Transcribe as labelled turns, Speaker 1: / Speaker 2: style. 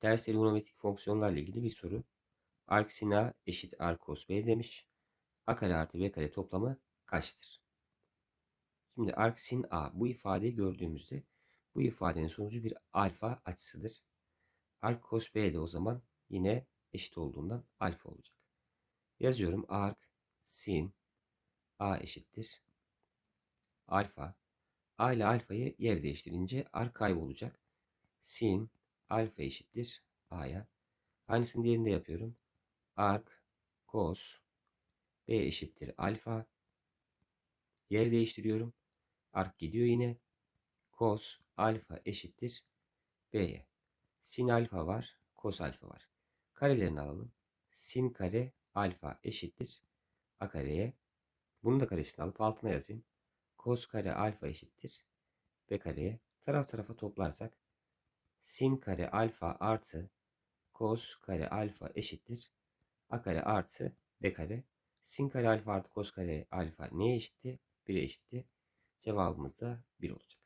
Speaker 1: Ters trigonometrik fonksiyonlarla ilgili bir soru. Arc sin A eşit arc cos B demiş. A kare artı B kare toplamı kaçtır? Şimdi arc sin A bu ifadeyi gördüğümüzde bu ifadenin sonucu bir alfa açısıdır. Arc cos B de o zaman yine eşit olduğundan alfa olacak. Yazıyorum arc sin A eşittir. Alfa. A ile alfayı yer değiştirince arc kaybolacak. Sin alfa eşittir A'ya. Aynısını diğerinde yapıyorum. Arc cos B eşittir alfa. Yer değiştiriyorum. Arc gidiyor yine. Cos alfa eşittir B'ye. Sin alfa var. Cos alfa var. Karelerini alalım. Sin kare alfa eşittir A kareye. Bunun da karesini alıp altına yazayım. Cos kare alfa eşittir B kareye. Taraf tarafa toplarsak sin kare alfa artı cos kare alfa eşittir a kare artı b kare. Sin kare alfa artı cos kare alfa neye eşitti? 1'e eşitti. Cevabımız da 1 olacak.